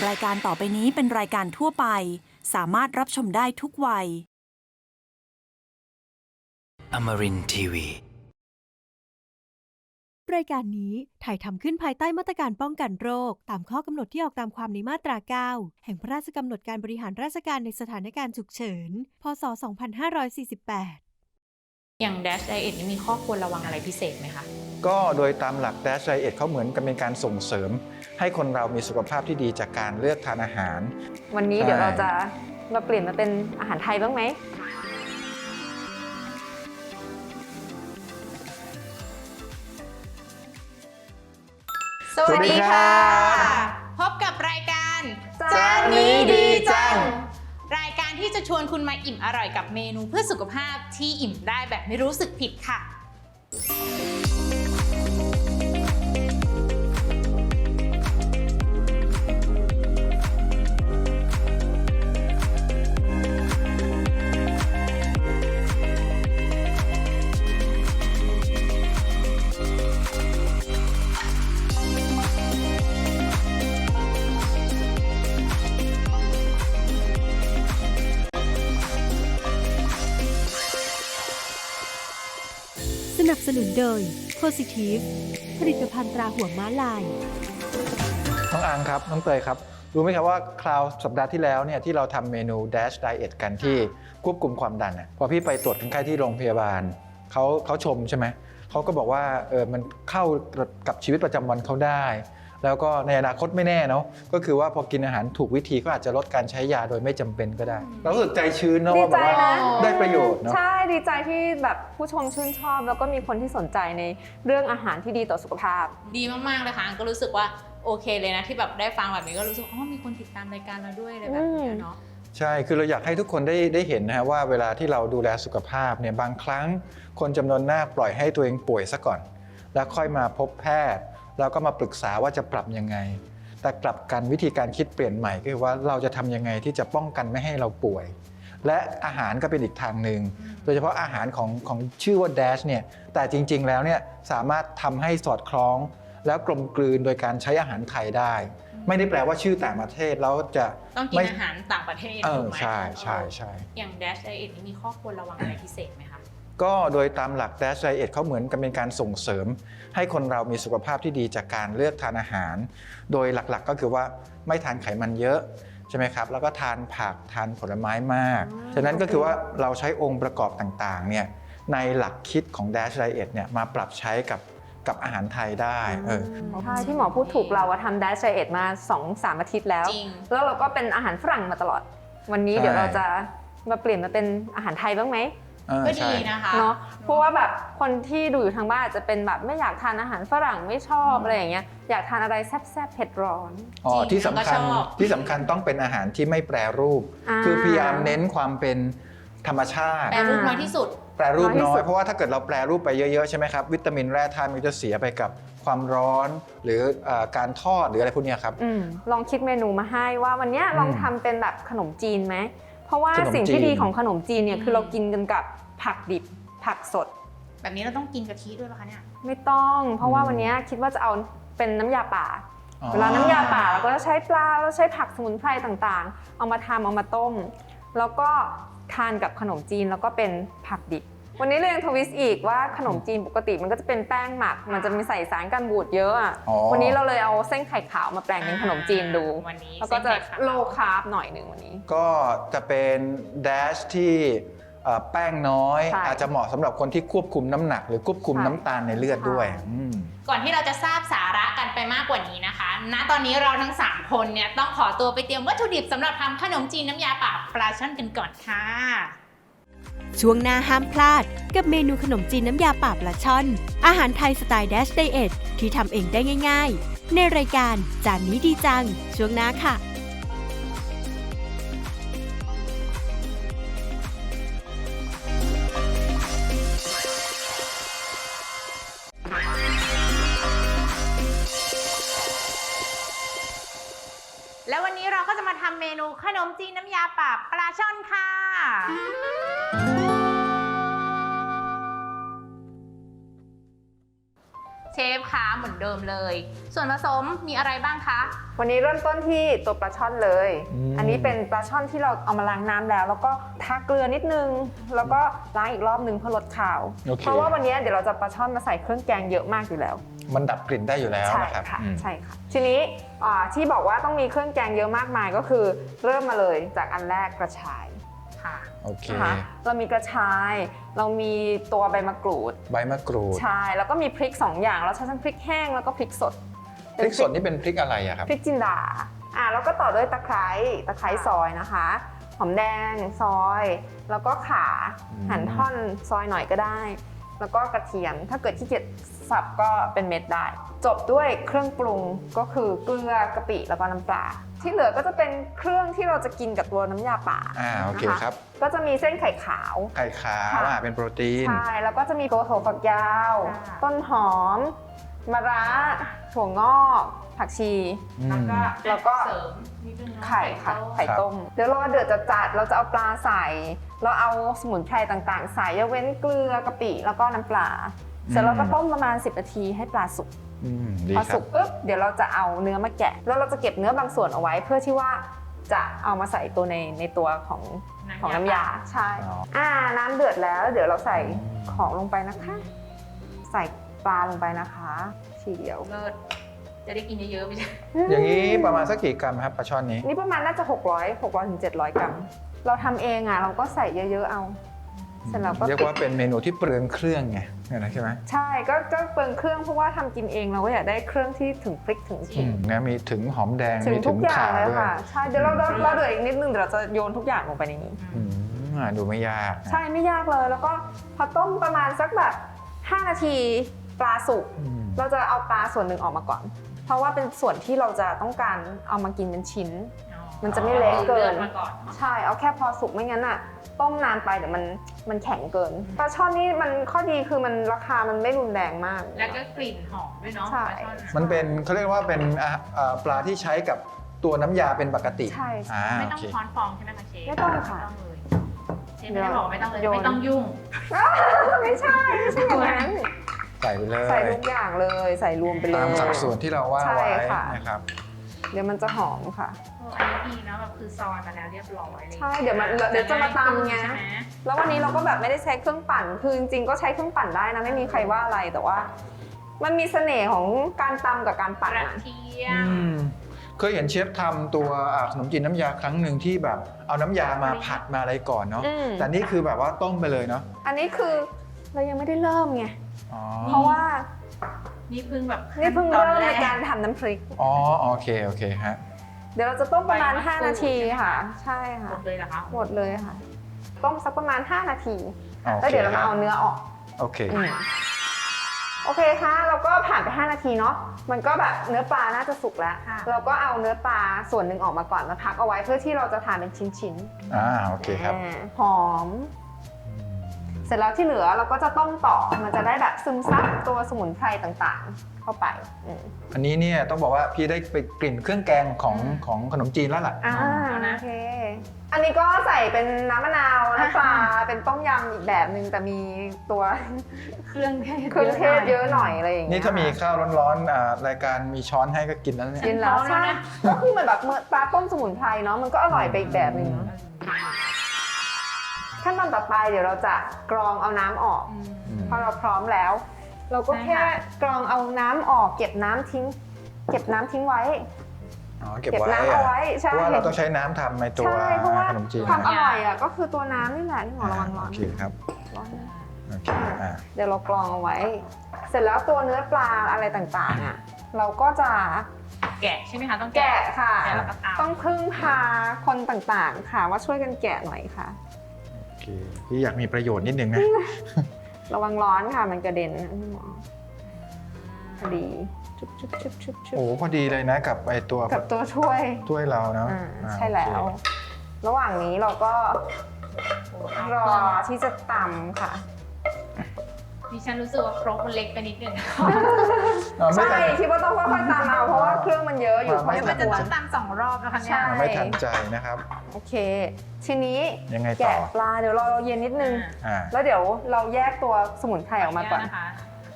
รายการต่อไปนี้เป็นรายการทั่วไป สามารถรับชมได้ทุกวัย Amarin Tiwi. รายการนี้ถ่ายทำขึ้นภายใต้มาตรการป้องกันโรค ตามข้อกำหนดที่ออกตามความในมาตรา 9 แห่งพระราชกำหนดการบริหารราชการในสถานการณ์ฉุกเฉิน พศ 2548 อย่าง Dash Diet นี่มีข้อควรระวังอะไรพิเศษไหมคะ ก็โดยตามหลัก Dash Diet เขาเหมือนกับเป็นการส่งเสริม ให้คนเรามีสุขภาพที่ดีจากการเลือกทานอาหาร วันนี้ใช่เดี๋ยวเราจะมาเปลี่ยนมาเป็นอาหารไทยบ้างไหมสวัสดีค่ะสวัสดีครับพบกับรายการจานนี้ดีจัง รายการที่จะชวนคุณมาอิ่มอร่อยกับเมนูเพื่อสุขภาพที่อิ่มได้แบบไม่รู้สึกผิดค่ะ ดย Positive ผลิตภัณฑ์ตราหัวม้าลาย น้องอังครับ น้องเตยครับ รู้ไหมครับว่าคราวสัปดาห์ที่แล้วเนี่ยที่เราทำเมนู Dash Diet กันที่ควบคุมความดันน่ะพอพี่ไปตรวจคนไข้ที่โรงพยาบาลเขาเขาชมใช่ไหม เขาก็บอกว่าเออมันเข้ากับชีวิตประจำวันเขาได้ แล้วก็ในอนาคตไม่แน่เนาะก็คือว่าพอกินอาหารถูกวิธีก็อาจจะลดการใช้ยาโดยไม่จำเป็นก็ได้ เรารู้สึกใจชื้นเนาะดีว่าแบใจบว่านะได้ประโยชน์เนาะใช่ดีใจที่แบบผู้ชมชื่นชอบ แล้วก็มีคนที่สนใจในเรื่องอาหารที่ดีต่อสุขภาพ ดีมากๆเลยค่ะอันก็รู้สึกว่าโอเคเลยนะที่แบบได้ฟังแบบนี้ก็รู้สึกอ๋อมีคนติดตามรายการเราด้วยอะไรแบบนี้เนาะใช่ คือเราอยากให้ทุกคนได้ได้เห็นนะฮะว่าเวลาที่เราดูแลสุขภาพเนี่ยบางครั้ง คนจำนวนมากปล่อยให้ตัวเองป่วยซะก่อน แล้วค่อยมาพบแพทย์ แล้วก็มาปรึกษาว่าจะปรับยังไง แต่กลับกันวิธีการคิดเปลี่ยนใหม่ก็คือว่าเราจะทำยังไงที่จะป้องกันไม่ให้เราป่วย และอาหารก็เป็นอีกทางหนึ่งโดยเฉพาะอาหารของของชื่อว่า Dash เนี่ยแต่จริง ๆ แล้วเนี่ยสามารถทำให้สอดคล้อง แล้วกลมกลืนโดยการใช้อาหารไทยได้ ไม่ได้แปลว่าชื่อต่างประเทศแล้วจะต้องกินไม่อาหารต่างประเทศเอถูอกไหมใช่ใช่ใช่อย่าง Dash Diet นี่มีข้อควรระวังอะไรพิเศษไหมคะ ก็โดยตามหลัก Dash Diet เขาเหมือนกับเป็นการส่งเสริม ให้คนเรามีสุขภาพที่ดีจากการเลือกทานอาหาร โดยหลักๆก็คือว่าไม่ทานไขมันเยอะใช่ไหมครับ แล้วก็ทานผักทานผลไม้มากอ๋อฉะนั้นก็คือว่าเราใช้องค์ประกอบต่างๆเนี่ยในหลักคิดของ Dash Diet เนี่ยมาปรับใช้กับกับอาหารไทยได้เออใช่ที่หมอพูดถูกเราอะทำ Dash Diet มา 2-3 อาทิตย์แล้วจริงแล้วเราก็เป็นอาหารฝรั่งมาตลอด วันนี้ใช่เดี๋ยวเราจะมาเปลี่ยนมาเป็นอาหารไทยบ้างไหม เออก็ใช่ ดีนะคะเนาะเพราะว่าแบบคนที่ดูอยู่ทางบ้านอาจจะเป็นแบบไม่อยากทานอาหารฝรั่งไม่ชอบอะไรอย่างเงี้ยอยากทานอะไรแซ่บๆเผ็ดร้อน อ๋อจริงที่สำคัญแล้วก็ชอบที่สำคัญต้องเป็นอาหารที่ไม่แปรรูป อ่า คือพยายามเน้นความเป็นธรรมชาติ แปรรูปน้อยที่สุด แปรรูปน้อยที่น้อสุย ดเพราะว่าถ้าเกิดเราแปรรูปไปเยอะๆใช่ไหมครับวิตามินแร่ธาตุมันจะเสียไปกับความร้อน หรือเอ่อการทอดหรืออะไรพวกเนี้ยครับอืมลองคิดเมนูมาให้ว่าวันเนี้ยลองอืมทำเป็นแบบขนมจีนไหมเพ ราะว่าขนมสิ่งที่จีน ดีของขนมจีนเนี่ยอืมคือเรากินกันกับผักดิบผักสด แบบนี้เราต้องกินกะทิด้วยป่ะคะเนี่ย ไม่ต้อง เพราะว่าอืม วันเนี้ยคิดว่าจะเอาเป็นน้ำยาป่า อ๋อ เวลาน้ำยาป่าเราก็จะใช้ปลาเราใช้ผักสมุนไพรต่างๆ เอามาทำเอามาต้ม แล้วก็ทานกับขนมจีนแล้วก็เป็นผักดิบ วันนี้เรายังทวิสต์อีกว่าขนมจีนปกติมันก็จะเป็นแป้งหมัก มันจะมีใส่สารกันบูดเยอะอะอ๋อ วันนี้เราเลยเอาเส้นไข่ขาวมาแปลงเป็นขนมจีนดู วันนี้แล้วก็จะเส้นไข่ขาว โลคาร์บหน่อยหนึ่งวันนี้ ก็จะเป็นแดชที่เอ่อแป้งน้อย ใช่อาจจะเหมาะสำหรับคนที่ควบคุมน้ำหนัก หรือควบคุมใช่ น้ำตาลในเลือดด้วยใช่อืม ก่อนที่เราจะทราบสาระกันไปมากกว่านี้นะคะ ณ ตอนนี้เราทั้ง 3 คนเนี่ยต้องขอตัวไปเตรียมวัตถุดิบสำหรับทำขนมจีนน้ำยาป่าปลาช่อนกันก่อนค่ะ ช่วงหน้าห้ามพลาด กับเมนูขนมจีนน้ำยาป่าปลาช่อน อาหารไทยสไตล์ Dash Diet ที่ทำเองได้ง่าย ๆ ในรายการจานนี้ดีจัง ช่วงหน้าค่ะ จีนน้ำยาป่าปลาช่อนค่ะ เชฟคะเหมือนเดิมเลย ส่วนผสมมีอะไรบ้างคะ วันนี้เริ่มต้นที่ตัวปลาช่อนเลย อืม อันนี้เป็นปลาช่อนที่เราเอามาล้างน้ำแล้ว แล้วก็ทาเกลือนิดนึง แล้วก็ล้างอีกรอบนึงเพื่อลดขาว โอเค เพราะว่าวันนี้เดี๋ยวเราจะปลาช่อนมาใส่เครื่องแกงเยอะมากอยู่แล้ว มันดับกลิ่นได้อยู่แล้วใช่นะครับค่ะอืม ใช่ค่ะทีนี้อ่าที่บอกว่าต้องมีเครื่องแกงเยอะมากมายก็คือเริ่มมาเลยจากอันแรกกระชายค่ะโอเค นะคะเรามีกระชาย เรามีตัวใบมะกรูดใบมะกรูดใช่แล้วก็มีพริก2อย่างเราใช้ทั้งพริกแห้งแล้วก็พริกสดพริกสดนี่เป็นพริกอะไรอะครับ พริกจินดาอ่าแล้วก็ต่อด้วยตะไคร้ตะไคร้ซอยนะคะหอมแดงซอย แล้วก็ข่าอืม หั่นท่อนซอยหน่อยก็ได้ แล้วก็กระเทียมถ้าเกิดขี้เกียจ สับก็เป็นเม็ดได้ จบด้วยเครื่องปรุงก็คือเกลือกะปิแล้วก็น้ำปลาที่เหลือก็จะเป็นเครื่องที่เราจะกินกับตัวน้ำยาป่าอ่าโอเคนะะครับ ก็จะมีเส้นไข่ขาว ไข่ขาวค่ะอ่าเป็นโปรตีน ใช่ แล้วก็จะมีตัวถั่วฝักยาวค่ะต้นหอม มะระถั่วงอก ผักชีอืมแล้วก็เสริมนิดนึงเนอะไข่ค่ะต้มไข่ต้ม เดี๋ยวรอเดือดจัดๆเราจะเอาปลาใส่ เราเอาสมุนไพรต่างๆ ใส่ยกเว้นเกลือกะปิแล้วก็น้ำปลา เสร็จแล้วก็ต้มประมาณ 10นาทีให้ปลาสุกอืมดีพอครัสุบกปุ๊บเดี๋ยวเราจะเอาเนื้อมาแกะ แล้วเราจะเก็บเนื้อบางส่วนเอาไว้เพื่อที่ว่าจะเอามาใส่ตัวในในตัวของของน้ำยาใช่อ๋ออ่าน้ำเดือดแล้ว เดี๋ยวเราใส่อืมของลงไปนะคะ ใส่ปลาลงไปนะคะทีเดียวเลิศจะได้กินเยอะๆไม่ใช่อย่างนี้ประมาณสักกี่กรัมครับปลาช่อนนี้ นี่ประมาณน่าจะ 600 600ถึง700 กรัม เราทำเองอะเราก็ใส่เยอะๆเอา เสร็จแล้วก็เรียกว่าเป็นเมนูที่เปลืองเครื่องไงเนี่ยนะใช่ไหมใช่ก็ก็เปลืองเครื่องเพราะว่าทำกินเองเราก็อยากได้เครื่องที่ถึงพริกถึงอืขิงมนะมีถึงหอมแดงถึงมีทุถึกงอย่างข่าเลยด้วยค่ะใช่เดี๋ยวเราเราเราเดือดอีกนิดนึงเดี๋ยวเราจะโยนทุกอย่างลงไปในนี้อืมอ่าดูไม่ยากนะใช่ไม่ยากเลยแล้วก็พอต้มประมาณสักแบบ 5 นาทีปลาสุกอืมเราจะเอาปลาส่วนหนึ่งออกมาก่อน เพราะว่าเป็นส่วนที่เราจะต้องการเอามากินเป็นชิ้น มันจะไม่เละเกินลือมาก่อน ใช่ เอาแค่พอสุกไม่งั้นอะต้มนานไปเดี๋ยวมันมันแข็งเกินปลาช่อนนี่มันข้อดีคือมันราคามันไม่รุนแรงมาก แล้วก็กลิ่นหอมด้วยเนาะใช่ ปลาช่อนอะมันเป็นเขาเรียกว่าเป็นอ่าอ่าปลาที่ใช้กับตัวน้ำยาเป็นปกติใช่ใช่ อ่าไม่โอต้องเคช้อนฟองใช่ไหมคะเชฟไม่ต้องค่ะไม่ต้องเลยเชฟไม่ได้บอกไม่ต้องเลยโยน ไม่ต้องยุ่งไม่ใช่ไม่ใช่อย่างนั้นใส่ไปเลยใส่ทุกอย่างเลยใส่รวมไปเลย ตามสัดส่วนที่เราว่าใช่ไว้ค่ะ นะครับ เดี๋ยวมันจะหอมค่ะเอออันนี้ดีนะแบบคือซอยมาแล้วเรียบร้อยเลยใช่เดี๋ยวมันเดี๋ยวจะมาตำไง ใช่ไหมแล้ววันนี้เราก็แบบไม่ได้ใช้เครื่องปั่น คือจริงๆก็ใช้เครื่องปั่นได้นะไม่มีใครว่าอะไรแต่ว่า มันมีเสน่ห์ของการตำกับการกปั่นระอะ เทียอืมมเคยเห็นเชฟทำตัวอ่าขนมจีนน้ำยาครั้งหนึ่งที่แบบเอาน้ำยามาผัดมาอะไรก่อนเนาะอืม แต่นี่คือแบบว่าต้มไปเลยเนาะอันนี้คือเรายังไม่ได้เริ่มไง อ๋อเพราะว่า นี่เพิ่งแบบนี่เพิ่งขั้เริ่มตอในแการทำน้ำพริก อ๋อโอเคโอเคฮะเดี๋ยวเราจะต้มประมาณใบมะกรูด5นาทีใช่ไหมค่ะคะใช่หมค่ะดเลยเหรอคะหมดเลยค่ะ ต้มสักประมาณ 5 นาที โอแล้วเคเดี๋ยวเรามาเอาเนื้อออก โอเคอืมโอเคค่ะเราก็ผ่านไป 5 นาทีเนาะมันก็แบบเนื้อปลาน่าจะสุกแล้ว ค่ะ เราก็เอาเนื้อปลาส่วนหนึ่งออกมาก่อนมาพักเอาไว้เพื่อที่เราจะทานเป็นชิ้นอ่าโอๆเคครับ อ่าหอม เสร็จแล้วที่เหลือเราก็จะต้มต่อมันจะได้แบบซึมซับตัวสมุนไพรต่างๆ เข้าไปอืมอันนี้เนี่ยต้องบอกว่าพี่ได้ไปกลิ่นเครื่องแกงของของขนมจีนแล้วล่ะอ่าเอานะโอเค อันนี้ก็ใส่เป็นน้ำมะนาวน้ำปลาเป็นต้มยำอีกแบบหนึ่งแต่มีตัวเครื่องเทศเครื่องเทศเยอะหน่อยอะไรอย่างเงี้ยนี่ถ้ามีข้าวร้อนๆอ่ารายการมีช้อนให้ก็กินแล้วเนี่ย กินแล้วพร้อมแล้วใช่นะก็คือเหมือนแบบเมื่อปลาต้มสมุนไพรเนาะมันก็อร่อยไปอีกแบบหนึ่งเนาะ ขั้นตอนต่อไปเดี๋ยวเราจะกรองเอาน้ำออกอืมอืมพอเราพร้อมแล้ว เราก็ใช่แค่ค่ะกรองเอาน้ำออก เก็บน้ำทิ้ง เก็บน้ำทิ้งไว้ อ๋อเก็บเก็บไว้น้ำอะเอาไว้ใช่ เพราะว่าเราต้องใช้น้ำทำในตัวใช่เพราะว่าขนมจีนความอนะร่อยอะก็คือตัวน้ำนี่แหละที่หมอระวังร้อนโอเคครับร้อนนะโอเคอ่าเดี๋ยวเรากรองเอาไว้ เสร็จแล้วตัวเนื้อปลาอะไรต่างๆอะเราก็จะแกะใช่ไหมคะต้องแกะค่ะ แกะแล้วก็ตำต้องพึ่งพาคนต่างๆ ค่ะว่าช่วยกันแกะหน่อยค่ะโอ เคพี่อยากมีประโยชน์นิดนึงนะ ระวังร้อนค่ะมันกระเด็นนะคุณหมอพอดีชุบชุบชุบชุบชุบโอ้พอดีเลยนะกับไอตัวกับตัวช่วยถ้วยเราเนาะอ่าอ่าใช่แล้ว โอเคระหว่างนี้เราก็โอ้เอารอเครื่องที่จะตำค่ะ ดิฉันรู้สึกว่าครกมันเล็กไปนิดนึงอ่าไม่ใช่ทัน คิดว่าต้องค่อยๆตำเอาเพราะว่าเครื่องมันเยอะอยู่ไม่พอสมันมจะควรต้องตำสองรอบนะคะเนี่ใช่ย ไม่ทันใจนะครับ โอเค ทีนี้ยังไงต่อ แกะปลาเดี๋ยวรอเย็นนิดนึง อ่า แล้วเดี๋ยวเราแยกตัวสมุนไพรออกมาก่อน นะคะ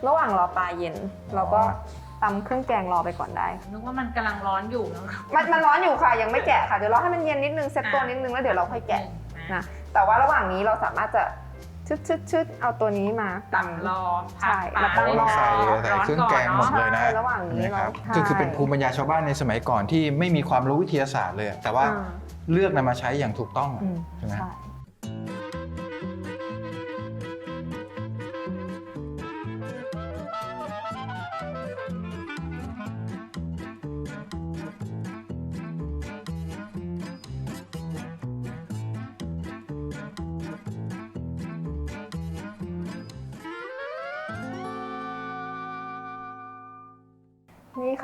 ระหว่างรอปลาเย็น เราก็ตำเครื่องแกงรอไปก่อนได้ นึกว่ามันกำลังร้อนอยู่นะมันมันร้อนอยู่ค่ะยังไม่แกะค่ะเดี๋ยวรอให้มันเย็นนิดนึงเซ็ตตัวนิดนึงแล้วเดี๋ยวเราค่อยแกะนะแต่ว่าระหว่างนี้เราสามารถจะ ชึดชึดชึดเอาตัวนี้มาตำรอใช่พักแล้วตั้งปลารอใส่ใส่เครื่องแกงหมดเลยนะใช่ระหว่างนี้นะครับเราคือคือเป็นภูมิปัญญาชาวบ้านในสมัยก่อนที่ไม่มีความรู้วิทยาศาสตร์เลยอะแต่ว่าอ่า เลือกนำมาใช้อย่างถูกต้องอะอืมใช่ไหม ใช่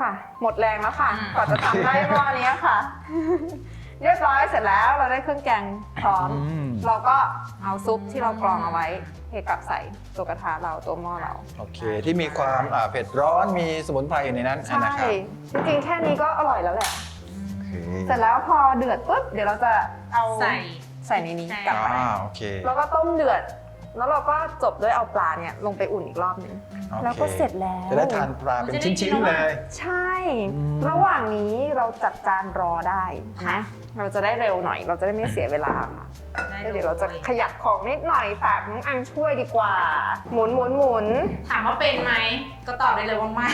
ค่ะ หมดแรงแล้วค่ะอืม กว่าจะทำได้หม้อนี้ค่ะ เรียบร้อยเสร็จแล้วเราได้เครื่องแกงพร้อม อืม เราก็เอาซุปที่เรากรองเอาไว้เทกลับใส่ตัวกระทะเราตัวหม้อเรา โอเค ที่มีความอ่าเผ็ดร้อนมีสมุนไพรอยู่ในนั้นใช่ นะครับจริงๆ แค่นี้ก็อร่อยแล้วแหละ โอเคเสร็จแล้วพอเดือดปุ๊บเดี๋ยวเราจะเอาใส่ ใส่ในนี้ใช่กลับไป อ่าโอเค แล้วก็ต้มเดือด แล้วเราก็จบด้วยเอาปลาเนี่ยลงไปอุ่นอีกรอบหนึงโอเคแล้วก็เสร็จแล้ว จะได้ทานปลาเป็นชิ้นๆเลย ใช่ อืม ระหว่างนี้เราจัดจานรอได้นะเราจะได้เร็วหน่อย เราจะได้ไม่เสียเวลาค่ะแล้วเดี๋ยวเราจะขยับของนิดหน่อยฝากน้องอังช่วยดีกว่า หมุนหมุนหมุนถามว่าเป็นไหมก็ตอบได้เลยว่าไม่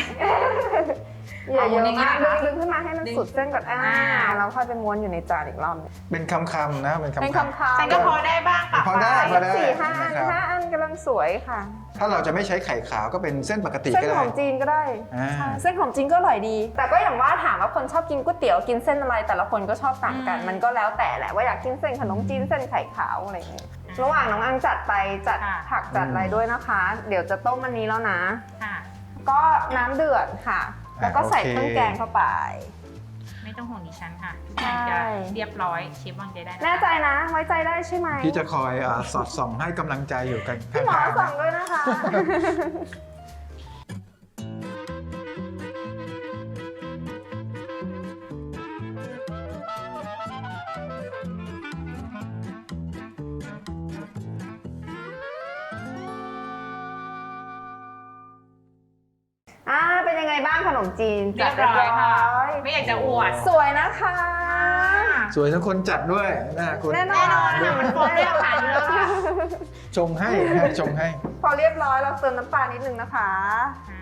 อย่าเยอะเอาหมุนอย่างนี้มากเหรอคะดึงขึ้นมาให้มันดึงสุดเส้นก่อนอ่าอ่าแล้วค่อยไปม้วนอยู่ในจานอีกรอบหนึ่งเป็นคำๆนะเป็นคำเป็นๆคำคำฉันก็พอได้บ้างปะพอได้พอได้สี่ห้าอันนะครับห้าอันกำลังสวยค่ะ ถ้าเราจะไม่ใช้ไข่ขาวก็เป็นเส้นปกติเส้นก็หได้อมจีนก็ได้อ่าใช่เส้นหอมจีนก็อร่อยดี แต่ก็อย่างว่าถามว่าคนชอบกินก๋วยเตี๋ยวกินเส้นอะไรแต่ละคนก็ชอบต่างกัน มันก็แล้วแต่แหละว่าอยากกินเส้นขนมจีนเส้นไข่ขาวอะไรอย่างเงี้ยระหว่างน้องอังจัดไปจัดค่ะผักจัดอะไรด้วยนะคะ เดี๋ยวจะต้มอันนี้แล้วนะค่ะก็น้ำเดือดค่ะ แล้วก็ใส่เครื่องแกงเข้าไป ไม่ต้องห่วงดิฉันค่ะทุกอย่างจะใช่เรียบร้อยเชฟวางใจได้ะแน่ใจนะ ไว้ใจได้ใช่ไหมที่จะคอยอ่าสอดส่องให้กำลังใจอยู่กันพี่หมอข้างๆสั่นะงด้วยนะคะ อ่าเป็นยังไงบ้างขนมจีนเรียบร้อยค่ะ ไม่อยากจะอวด สวยนะคะ สวยทั้งคนจัดด้วยนะคุณแน่นอนแน่นอนค่ะมันโฟมได้ผ่านเนื้อค่ะชงให้ให้ชงให้ พอเรียบร้อยเราเติมน้ำปลานิดนึงนะคะ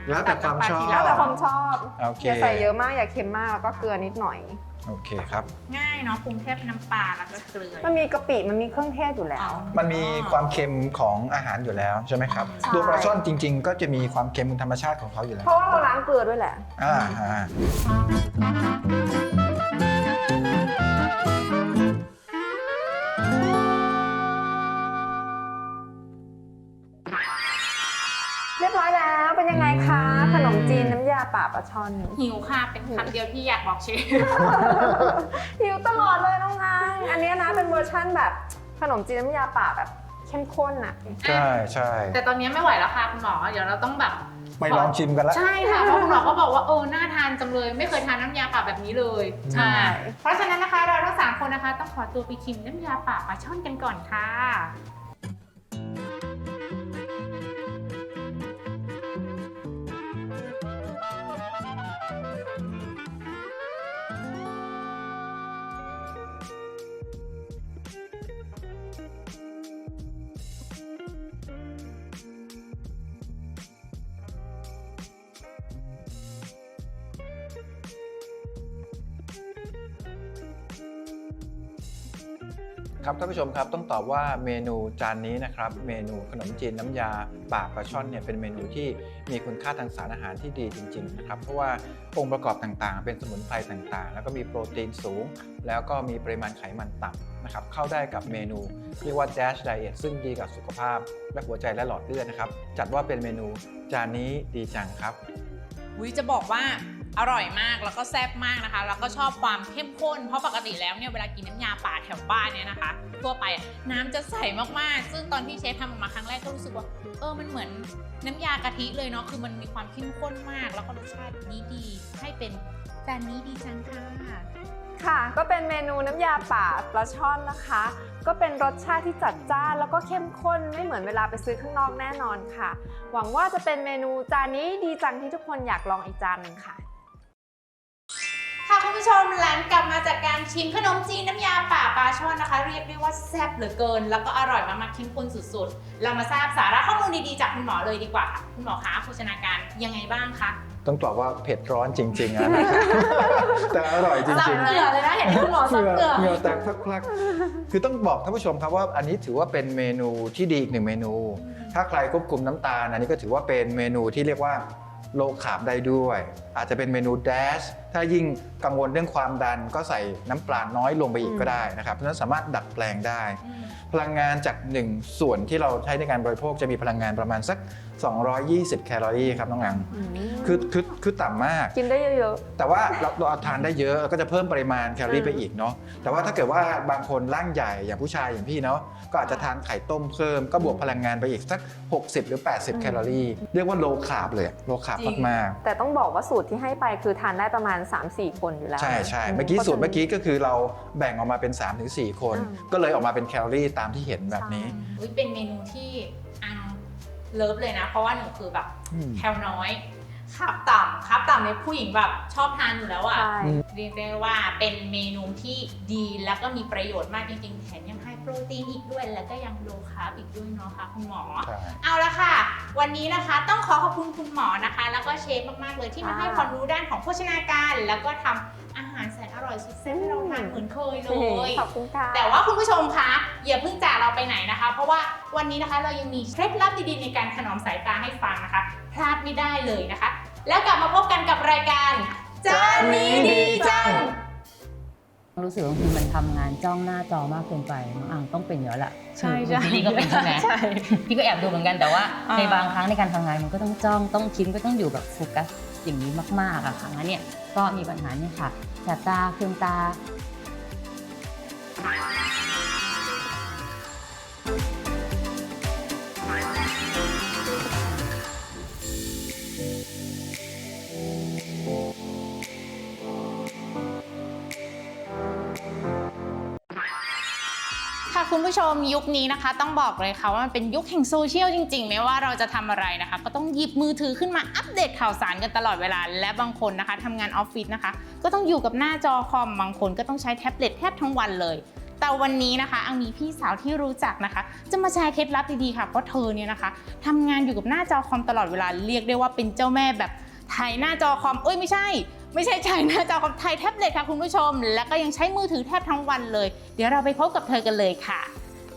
แล้วแต่ความชอบแล้วแต่ความชอบโอเคอย่าใส่เยอะมากอย่าเค็มมากแล้วก็เกลือนิดหน่อย โอเคครับ ง่ายเนาะปรุงแค่น้ำปลาแล้วก็เกลือ มันมีกะปิมันมีเครื่องเทศอยู่แล้ว มันมีความเค็มของอาหารอยู่แล้วใช่ไหมครับใช่ ตัวปลาช่อนจริง ๆ ก็จะมีความเค็มธรรมชาติของเขาอยู่แล้วเพราะว่าเราล้างเกลือด้วยแหละ อ่าอ่า ป่าปลาช่อนหิวค่ะ เป็นคำเดียวที่อยากบอกเชฟหิวตลอดเลยน้องนางอันเนี้ยนะเป็นเวอร์ชั่นแบบขนมจีนน้ำยาป่าแบบเข้มข้นอะใช่ใช่แต่ตอนนี้ไม่ไหวแล้วค่ะคุณหมอเดี๋ยวเราต้องแบบไปลองชิมกันละใช่ค่ะเพราะคุณหมอก็บอกว่าเออน่าทานจังเลยไม่เคยทานน้ำยาป่าแบบนี้เลยใช่อ่าเพราะฉะนั้นนะคะเราทั้งสามคนนะคะ ต้องขอตัวไปชิมน้ำยาป่าปลาช่อนกันก่อนค่ะ ครับท่านผู้ชมครับต้องตอบว่าเมนูจานนี้นะครับเมนูขนมจีนน้ำยาป่าปลาช่อนเนี่ยเป็นเมนูที่มีคุณค่าทางสารอาหารที่ดีจริงๆนะครับเพราะว่าองค์ประกอบต่างๆ เป็นสมุนไพรต่างๆ แล้วก็มีโปรตีนสูง แล้วก็มีปริมาณไขมันต่ำนะครับเข้าได้กับเมนูเรียกว่า Dash Diet ซึ่งดีกับสุขภาพ และหัวใจและหลอดเลือดนะครับจัดว่าเป็นเมนูจานนี้ดีจังครับวิจะบอกว่า อร่อยมากแล้วก็แซ่บมากนะคะ แล้วก็ชอบความเข้มข้น เพราะปกติแล้วเนี่ยเวลากินน้ำยาป่าแถวบ้านเนี่ยนะคะ ทั่วไปน้ำจะใสมากๆ ซึ่งตอนที่เชฟทำออกมาครั้งแรกก็รู้สึกว่าเออมันเหมือนน้ำยากะทิเลยเนาะคือมันมีความเข้มข้นมาก แล้วก็รสชาตินี้ดีให้เป็นจานนี้ดีจังค่ะค่ะก็เป็นเมนูน้ำยาป่าปลาช่อนนะคะ ก็เป็นรสชาติที่จัดจ้านแล้วก็เข้มข้นไม่เหมือนเวลาไปซื้อข้างนอกแน่นอนค่ะ หวังว่าจะเป็นเมนูจานนี้ดีจังที่ทุกคนอยากลองอีกจานหนึงค่ะ ค่ะคุณผู้ชมหลังกลับมาจากการชิมขนมจีนน้ำยาป่าปลาช่อนนะคะ เรียกได้ว่าแซ่บเหลือเกิน แล้วก็อร่อยมากๆเข้มข้นสุดๆ เรามาทราบสาระข้อมูลดีๆจากคุณหมอเลยดีกว่าค่ะคุณหมอคะโภชนาการยังไงบ้างคะต้องบอกว่าเผ็ดร้อนจริง ๆอะนะครับ แต่อร่อยจซับริงเหงื่อเลยนะเห็นคุณหมอๆซับเหงื่อ เหงื่อแตกพลักๆคือต้องบอกท่านผู้ชมครับว่าอันนี้ถือว่าเป็นเมนูที่ดีอีกหนึ่งเมนู ถ้าใครควบคุมน้ำตาล อันนี้ก็ถือว่าเป็นเมนูที่เรียกว่า โลคาร์บได้ด้วย อาจจะเป็นเมนูแดชถ้ายิ่งกังวลเรื่องความดันก็ใส่น้ำปลาน้อยลงไปอีกก็ได้นะครับ เพราะฉะนั้นสามารถดัดแปลงได้อืมพลังงานจาก 1 ส่วนที่เราใช้ในการบริโภคจะมีพลังงานประมาณสัก 220 แคลอรี่ครับน้องอังคือคือคือต่ำมาก กินได้เยอะแต่ว่าเราเราทานได้เยอะก็จะเพิ่มปริมาณแคลอรี่ไปอีกเนาะแต่ว่าถ้าเกิดว่าบางคนร่างใหญ่อย่างผู้ชายอย่างพี่เนาะก็อาจจะทานไข่ต้มเพิ่มก็บวกพลังงานไปอีกสัก 60 หรือ 80 แคลอรี่เรียกว่าโลคาร์บเลยโลคาร์บจริงมากๆแต่ต้องบอกว่าสูตรที่ให้ไปคือทานได้ประมาณ 3-4 คนอยู่แล้วๆใช่ใช่เมื่อกี้สูตรเมื่อกี้ก็คือเราแบ่งออกมาเป็น 3-4 คนอืมก็เลยออกมาเป็นแคลอรี่ตามที่เห็นแบบนี้อุ๊ยเป็นเมนูที่อัง เลิฟเลยนะ เพราะว่าหนูคือแบบอืม แคลน้อยคับต่ำคับต่ำเนี่ยผู้หญิงแบบชอบทานอยู่แล้วอะใช่ เรียกได้ว่าเป็นเมนูที่ดีแล้วก็มีประโยชน์มากจริงๆ แถมยังให้โปรตีนอีกด้วย แล้วก็ยังโลคาร์บอีกด้วยเนาะค่ะคุณหมอ ใช่ เอาละค่ะ วันนี้นะคะต้องขอขอบคุณคุณหมอนะคะ แล้วก็เชฟมากๆเลยที่มาค่ะให้ความรู้ด้านของโภชนาการ แล้วก็ทำ อาหารแสนอร่อยสุดแซ่บให้เราทานเหมือนเคยเลย ขอบคุณค่ะ แต่ว่าคุณผู้ชมคะอย่าเพิ่งจากเราไปไหนนะคะ เพราะว่าวันนี้นะคะเรายังมีเคล็ดลับดีๆในการถนอมสายตาให้ฟังนะคะ พลาดไม่ได้เลยนะคะ แล้วกลับมาพบกันกับรายการจานนี้ดีจัง รู้สึกบางทีมันทำงานจ้องหน้าจอมากเกินไปน้องอังต้องเป็นอยู่แล้วล่ะใช่ใช่พี่ก็เป็นใช่ไหมใช่ พี่ก็แอบดูเหมือนกันแต่ว่า อ่า ในบางครั้งในการทำงานมันก็ต้องจ้องต้องคิดก็ต้องอยู่แบบโฟกัส อย่างนี้มากๆอะค่ะงั้นเนี่ยก็มีปัญหาเนี่ยค่ะแสบตาเคืองตา ค่ะคุณผู้ชมยุคนี้นะคะ ต้องบอกเลยค่ะว่ามันเป็นยุคแห่งโซเชียลจริงๆ ไม่ว่าเราจะทำอะไรนะคะ ก็ต้องหยิบมือถือขึ้นมาอัปเดตข่าวสารกันตลอดเวลา และบางคนนะคะทำงานออฟฟิศนะคะ ก็ต้องอยู่กับหน้าจอคอมบางคนก็ต้องใช้แท็บเล็ตแทบทั้งวันเลยแต่วันนี้นะคะอังมีพี่สาวที่รู้จักนะคะ จะมาแชร์เคล็ดลับดีๆค่ะเพราะเธอเนี่ยนะคะทำงานอยู่กับหน้าจอคอมตลอดเวลาเรียกได้ว่าเป็นเจ้าแม่แบบไถหน้าจอคอมเอ้ยไม่ใช่ ไม่ใช่ใช้หน้าจอคอมไทยแท็บเล็ตค่ะคุณผู้ชม แล้วก็ยังใช้มือถือแทบทั้งวันเลย เดี๋ยวเราไปพบกับเธอกันเลยค่ะ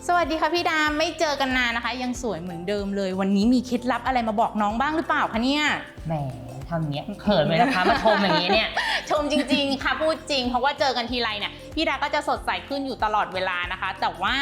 สวัสดีค่ะพี่ดามไม่เจอกันนานนะคะ ยังสวยเหมือนเดิมเลย วันนี้มีเคล็ดลับอะไรมาบอกน้องบ้างหรือเปล่าคะเนี่ย แหมทำเนี้ยเขินเลยนะคะมาชมอย่างนี้เนี่ย ชมจริงๆ ค่ะพูดจริง เพราะว่าเจอกันทีไรเนี่ยพี่ดาก็จะสดใสขึ้นอยู่ตลอดเวลานะคะ แต่ว่า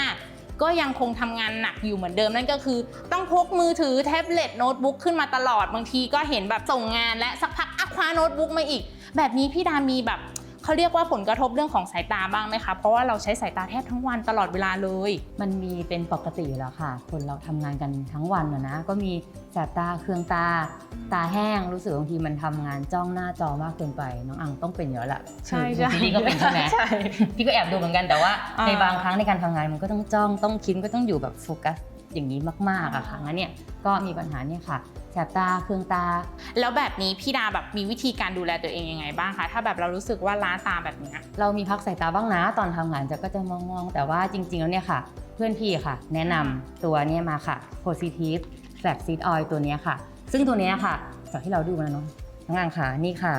ก็ยังคงทำงานหนักอยู่เหมือนเดิมนั่นก็คือ ต้องพกมือถือแท็บเล็ตโน้ตบุ๊กขึ้นมาตลอดบางทีก็เห็นแบบส่งงานและสักพักอัคว้าโน้ตบุ๊กมาอีก แบบนี้พี่ดามีแบบเขาเรียกว่าผลกระทบเรื่องของสายตาบ้างไหมคะ เพราะว่าเราใช้สายตาแทบทั้งวันตลอดเวลาเลย มันมีเป็นปกติอยู่แล้วค่ะ คนเราทำงานกันทั้งวันอะนะ ก็มีแสบตาเคืองตา ตาแห้งรู้สึกบางทีมันทำงานจ้องหน้าจอมากเกินไป น้องอังต้องเป็นอยู่แล้วล่ะใช่ใช่พี่ก็เป็นใช่ไหม ใช่ พี่ก็แอบดูเหมือนกันแต่ว่าอ่าในบางครั้งในการทำงานมันก็ต้องจ้องต้องคิดก็ต้องอยู่แบบโฟกัส อย่างนี้มากๆอะค่ะงั้นเนี่ยก็มีปัญหาเนี่ยค่ะแสบตาเคืองตา แล้วแบบนี้พี่ดาแบบมีวิธีการดูแลตัวเองยังไงบ้างคะถ้าแบบเรารู้สึกว่าล้าตาแบบเนี้ยเรามีพักสายตาบ้างนะตอนทำงานจะก็จะมองๆแต่ว่าจริง ๆ แล้วเนี่ยค่ะ เพื่อนพี่ค่ะ แนะนำตัวเนี้มาค่ะ Positive Flaxseed Oil ตัวเนี้ยค่ะ ซึ่งตัวเนี้ยค่ะจากที่เราดูมาเนาะทั้งงานค่ะนี่ค่ะ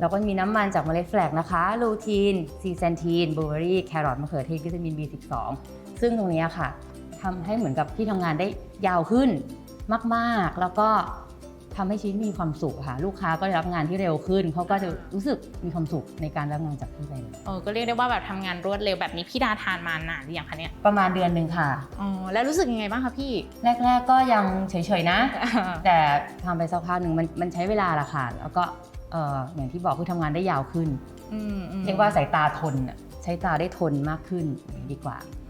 เราก็มีน้ำมันจากเมล็ดแฟลกนะคะ ลูทีน ซีเซนทีน บลูเบอรี่ แครอท มะเขือเทศ วิตามิน B12 ซึ่งตรงนี้ค่ะ ทำให้เหมือนกับที่ทำงานได้ยาวขึ้นมากๆ แล้วก็ทำให้ชีวิตมีความสุขค่ะลูกค้าก็ได้รับงานที่เร็วขึ้นเขาก็จะรู้สึกมีความสุขในการรับงานจากพี่ไปเลยเออก็เรียกได้ว่าแบบทำงานรวดเร็วแบบนี้พี่ดาทานมานานหรือยังคะเนี่ยประมาณเดือนหนึ่งค่ะอ๋อแล้วรู้สึกยังไงบ้างคะพี่แรก ๆก็ยังเฉยๆนะ แต่ทำไปสักพักหนึ่งมันมันใช้เวลาละค่ะแล้วก็เอ่ออย่างที่บอกคือทำงานได้ยาวขึ้นอืมอืมเรียกว่าสายตาทนน่ะใช้ตาได้ทนมากขึ้นอย่างนี้ดีกว่าอืม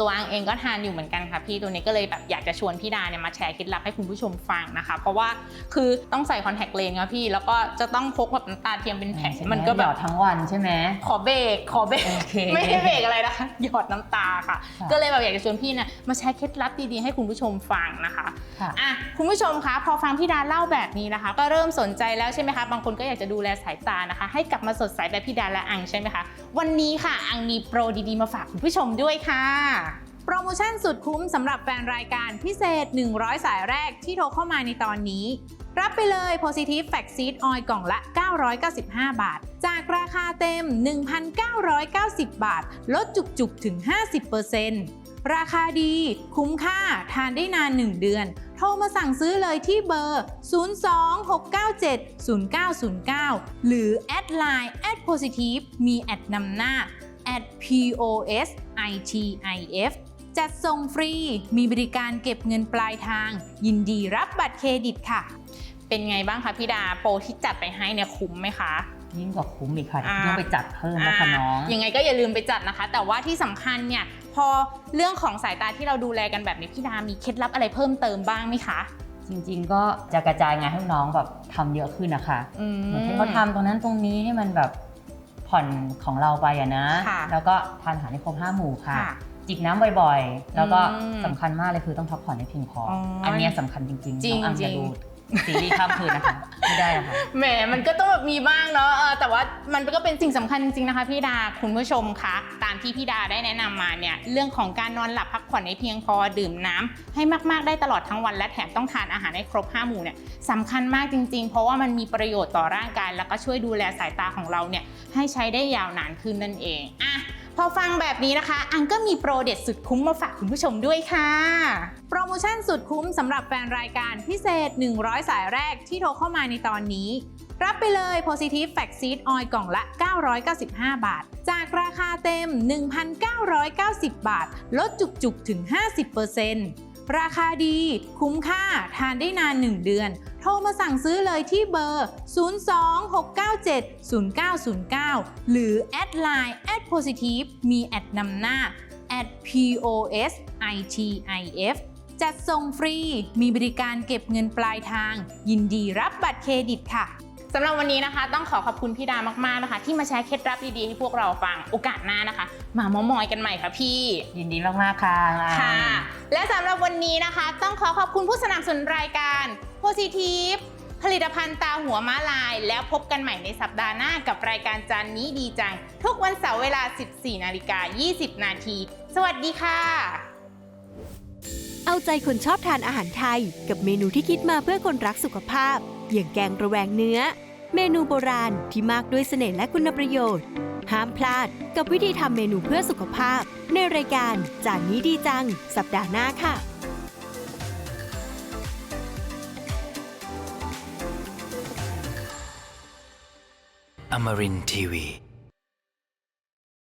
ตัวอังเองก็ทานอยู่เหมือนกันค่ะพี่ตัวนี้ก็เลยแบบอยากจะชวนพี่ดาเนี่ยมาแชร์เคล็ดลับให้คุณผู้ชมฟังนะคะ เพราะว่าคือต้องใส่คอนแทคเลนส์ครับพี่ แล้วก็จะต้องพกแบบน้ำตาเทียมเป็นแผงมันก็หแบยบอดทั้งวันใช่ไหมขอเบรกขอเบรกโอเคไม่ได้เบรกอะไรนะคะหยอดน้ำตาค่ะค่ะ ก็เลยแบบอยากจะชวนพี่เนี่ยมาแชร์เคล็ดลับดีๆให้คุณผู้ชมฟังนะคะค่ะอะคุณผู้ชมคะพอฟังพี่ดาเล่าแบบนี้นะคะ ก็เริ่มสนใจแล้วใช่ไหมคะบางคนก็อยากจะดูแลสายตานะคะ ให้กลับมาสดใสแบบพี่ดาและอังใช่ไหมคะวันนี้ค่ะอังมีโปรดีๆมาฝากคุณผู้ชมด้วยค่ะ โปรโมชั่นสุดคุ้มสำหรับแฟนรายการพิเศษ 100 สายแรกที่โทรเข้ามาในตอนนี้ รับไปเลย Positive f a c Seed Oil กล่องละ 995 บาท จากราคาเต็ม 1,990 บาท ลดจุกๆ ถึง 50%ราคาดี คุ้มค่า ทานได้นาน 1 เดือน โทรมาสั่งซื้อเลยที่เบอร์ 026970909 หรือแอดไลน์แอด positive มีแอดนำหน้า at positif จัดส่งฟรี มีบริการเก็บเงินปลายทาง ยินดีรับบัตรเครดิตค่ะ เป็นไงบ้างคะพี่ดาโปรที่จัดไปให้เนี่ยคุ้มไหมคะ ยิ่งกว่าคุ้มอีกค่ะอ่า ต้องไปจัดเพิ่มนะคะน้อง ยังไงก็อย่าลืมไปจัดนะคะ แต่ว่าที่สำคัญเนี่ยพอเรื่องของสายตาที่เราดูแลกันแบบนี้พี่ดามีเคล็ดลับอะไรเพิ่มเติมบ้างไหมคะจริง ๆ ก็จะกระจายงานให้น้องแบบทำเยอะขึ้นนะคะอืม เหมือนที่เขาทำตรงนั้นตรงนี้ให้มันแบบผ่อนของเราไปอะนะ ค่ะ แล้วก็ทานอาหารให้ครบห้าหมู่ค่ะ ค่ะ จิบน้ำบ่อยๆ แล้วก็อืมสำคัญมากเลยคือต้องพักผ่อนให้เพียงพออ๋ออัอันเนี้ยสำคัญจริงๆจริงน้องอังจริจะงดูซีรีส์ข้ามคืนนะคะไม่ได้นะคะ แหมมันก็ต้องแบบมีบ้างเนาะเออแต่ว่ามันก็เป็นสิ่งสำคัญจริงๆนะคะพี่ดาคุณผู้ชมคะตามที่พี่ดาได้แนะนำมาเนี่ยเรื่องของการนอนหลับพักผ่อนให้เพียงพอดื่มน้ำให้มากๆได้ตลอดทั้งวันและแถมต้องทานอาหารให้ครบ5หมู่เนี่ยสำคัญมากจริง ๆ เพราะว่ามันมีประโยชน์ต่อร่างกาย แล้วก็ช่วยดูแลสายตาของเราเนี่ยให้ใช้ได้ยาวนานขึ้นนั่นเองอะพอฟังแบบนี้นะคะ อังก็มีโปรเด็ดสุดคุ้มมาฝากคุณผู้ชมด้วยค่ะ โปรโมชั่นสุดคุ้มสำหรับแฟนรายการพิเศษ 100 สายแรกที่โทรเข้ามาในตอนนี้ รับไปเลย Positive f a c Seed Oil กล่องละ 995 บาท จากราคาเต็ม 1,990 บาท ลดจุกๆถึง 50% ราคาดีคุ้มค่าทานได้นาน 1 เดือน โทรมาสั่งซื้อเลยที่เบอร์ 026970909 หรือแอดไลน์แอด positive มีแอดนำหน้า at positif จัดส่งฟรี มีบริการเก็บเงินปลายทาง ยินดีรับบัตรเครดิตค่ะ สำหรับวันนี้นะคะ ต้องขอขอบคุณพี่ดามากๆนะคะ ที่มาแชร์เคล็ดลับดีๆให้พวกเราฟังโอกาสหน้านะคะ มาเมามอยกันใหม่ค่ะพี่ ยินดีมากๆค่ะอังค่ะ และสำหรับวันนี้นะคะ ต้องขอขอบคุณผู้สนับสนุนรายการ Positive ผลิตภัณฑ์ตาหัวม้าลาย แล้วพบกันใหม่ในสัปดาห์หน้ากับรายการจานนี้ดีจัง ทุกวันเสาร์เวลา 14นาฬิกา20 นาที สวัสดีค่ะ เอาใจคนชอบทานอาหารไทย กับเมนูที่คิดมาเพื่อคนรักสุขภาพ อย่างแกงระแวงเนื้อ เมนูโบราณที่มากด้วยเสน่ห์และคุณประโยชน์ ห้ามพลาดกับวิธีทำเมนูเพื่อสุขภาพ ในรายการจานนี้ดีจัง สัปดาห์หน้าค่ะ Amarin TV